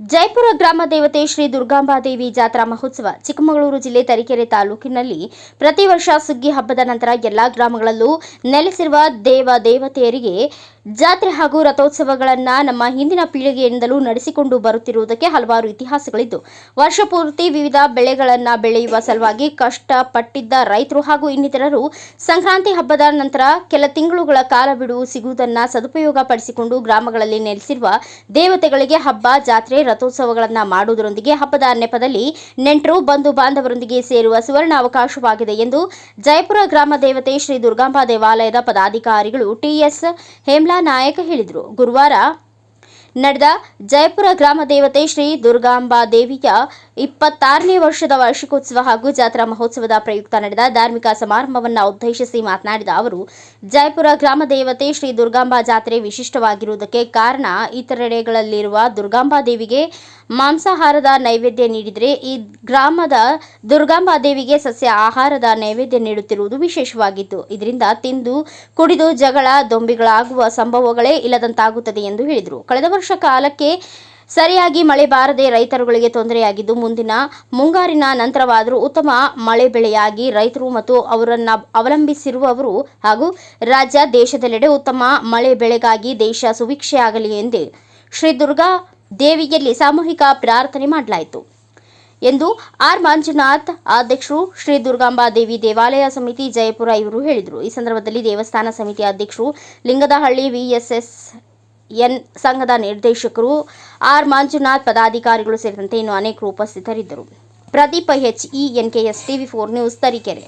ಜೈಪುರ ಗ್ರಾಮ ದೇವತೆ ಶ್ರೀ ದುರ್ಗಾಂಬಾದೇವಿ ಜಾತ್ರಾ ಮಹೋತ್ಸವ ಚಿಕ್ಕಮಗಳೂರು ಜಿಲ್ಲೆ ತರೀಕೆರೆ ತಾಲೂಕಿನಲ್ಲಿ ಪ್ರತಿ ವರ್ಷ ಸುಗ್ಗಿ ಹಬ್ಬದ ನಂತರ ಎಲ್ಲಾ ಗ್ರಾಮಗಳಲ್ಲೂ ನೆಲೆಸಿರುವ ದೇವ ದೇವತೆಯರಿಗೆ ಜಾತ್ರೆ ಹಾಗೂ ರಥೋತ್ಸವಗಳನ್ನು ನಮ್ಮ ಹಿಂದಿನ ಪೀಳಿಗೆಯಿಂದಲೂ ನಡೆಸಿಕೊಂಡು ಬರುತ್ತಿರುವುದಕ್ಕೆ ಹಲವಾರು ಇತಿಹಾಸಗಳಿದ್ದು ವರ್ಷಪೂರ್ತಿ ವಿವಿಧ ಬೆಳೆಗಳನ್ನು ಬೆಳೆಯುವ ಸಲುವಾಗಿ ಕಷ್ಟಪಟ್ಟಿದ್ದ ರೈತರು ಹಾಗೂ ಇನ್ನಿತರರು ಸಂಕ್ರಾಂತಿ ಹಬ್ಬದ ನಂತರ ಕೆಲ ತಿಂಗಳುಗಳ ಕಾಲ ಬಿಡುವು ಸಿಗುವುದನ್ನು ಸದುಪಯೋಗ ಪಡಿಸಿಕೊಂಡು ಗ್ರಾಮಗಳಲ್ಲಿ ನೆಲೆಸಿರುವ ದೇವತೆಗಳಿಗೆ ಹಬ್ಬ, ಜಾತ್ರೆ, ರಥೋತ್ಸವಗಳನ್ನು ಮಾಡುವುದರೊಂದಿಗೆ ಹಬ್ಬದ ನೆಪದಲ್ಲಿ ನೆಂಟರು, ಬಂಧು ಬಾಂಧವರೊಂದಿಗೆ ಸೇರುವ ಸುವರ್ಣ ಅವಕಾಶವಾಗಿದೆ ಎಂದು ಜಯಪುರ ಗ್ರಾಮ ದೇವತೆ ಶ್ರೀ ದುರ್ಗಾಂಬಾ ದೇವಾಲಯದ ಪದಾಧಿಕಾರಿಗಳು ಟಿಎಸ್ ಹೇಮ್ಲಾ ನಾಯಕ್ ಹೇಳಿದರು. ಗುರುವಾರ ನಡೆದ ಜಯಪುರ ಗ್ರಾಮ ದೇವತೆ ಶ್ರೀ ದುರ್ಗಾಂಬಾ ದೇವಿಯ ಇಪ್ಪತ್ತಾರನೇ ವರ್ಷದ ವಾರ್ಷಿಕೋತ್ಸವ ಹಾಗೂ ಜಾತ್ರಾ ಮಹೋತ್ಸವದ ಪ್ರಯುಕ್ತ ನಡೆದ ಧಾರ್ಮಿಕ ಸಮಾರಂಭವನ್ನು ಉದ್ದೇಶಿಸಿ ಮಾತನಾಡಿದ ಅವರು, ಜಯಪುರ ಗ್ರಾಮ ದೇವತೆ ಶ್ರೀ ದುರ್ಗಾಂಬಾ ಜಾತ್ರೆ ವಿಶಿಷ್ಟವಾಗಿರುವುದಕ್ಕೆ ಕಾರಣ ಇತರೆಡೆಗಳಲ್ಲಿರುವ ದುರ್ಗಾಂಬಾ ದೇವಿಗೆ ಮಾಂಸಾಹಾರದ ನೈವೇದ್ಯ ನೀಡಿದರೆ ಈ ಗ್ರಾಮದ ದುರ್ಗಾಂಬಾ ದೇವಿಗೆ ಸಸ್ಯ ಆಹಾರದ ನೈವೇದ್ಯ ನೀಡುತ್ತಿರುವುದು ವಿಶೇಷವಾಗಿತ್ತು. ಇದರಿಂದ ತಿಂದು, ಕುಡಿದು, ಜಗಳ, ದೊಂಬಿಗಳಾಗುವ ಸಂಭವಗಳೇ ಇಲ್ಲದಂತಾಗುತ್ತದೆ ಎಂದು ಹೇಳಿದರು. ಕಳೆದ ವರ್ಷ ಕಾಲಕ್ಕೆ ಸರಿಯಾಗಿ ಮಳೆ ಬಾರದೆ ರೈತರುಗಳಿಗೆ ತೊಂದರೆಯಾಗಿದ್ದು, ಮುಂದಿನ ಮುಂಗಾರಿನ ನಂತರವಾದರೂ ಉತ್ತಮ ಮಳೆ ಬೆಳೆಯಾಗಿ ರೈತರು ಮತ್ತು ಅವರನ್ನು ಅವಲಂಬಿಸಿರುವವರು ಹಾಗೂ ರಾಜ್ಯ ದೇಶದೆಲ್ಲೆಡೆ ಉತ್ತಮ ಮಳೆ ಬೆಳೆಗಾಗಿ ದೇಶ ಸುಭಿಕ್ಷೆಯಾಗಲಿ ಎಂದು ಶ್ರೀ ದುರ್ಗಾ ದೇವಿಯಲ್ಲಿ ಸಾಮೂಹಿಕ ಪ್ರಾರ್ಥನೆ ಮಾಡಲಾಯಿತು ಎಂದು ಆರ್ ಮಂಜುನಾಥ್ ಅಧ್ಯಕ್ಷರು ಶ್ರೀ ದುರ್ಗಾಂಬಾ ದೇವಿ ದೇವಾಲಯ ಸಮಿತಿ ಜಯಪುರ ಇವರು ಹೇಳಿದರು. ಈ ಸಂದರ್ಭದಲ್ಲಿ ದೇವಸ್ಥಾನ ಸಮಿತಿ ಅಧ್ಯಕ್ಷರು ಲಿಂಗದಹಳ್ಳಿ ವಿಎಸ್ಎಸ್ ಎನ್ ಸಂಘದ ನಿರ್ದೇಶಕರು ಆರ್ ಮಂಜುನಾಥ್ ಪದಾಧಿಕಾರಿಗಳು ಸೇರಿದಂತೆ ಇನ್ನು ಅನೇಕರು ಉಪಸ್ಥಿತರಿದ್ದರು. Pradeep H E N K S TV four news Tarikere.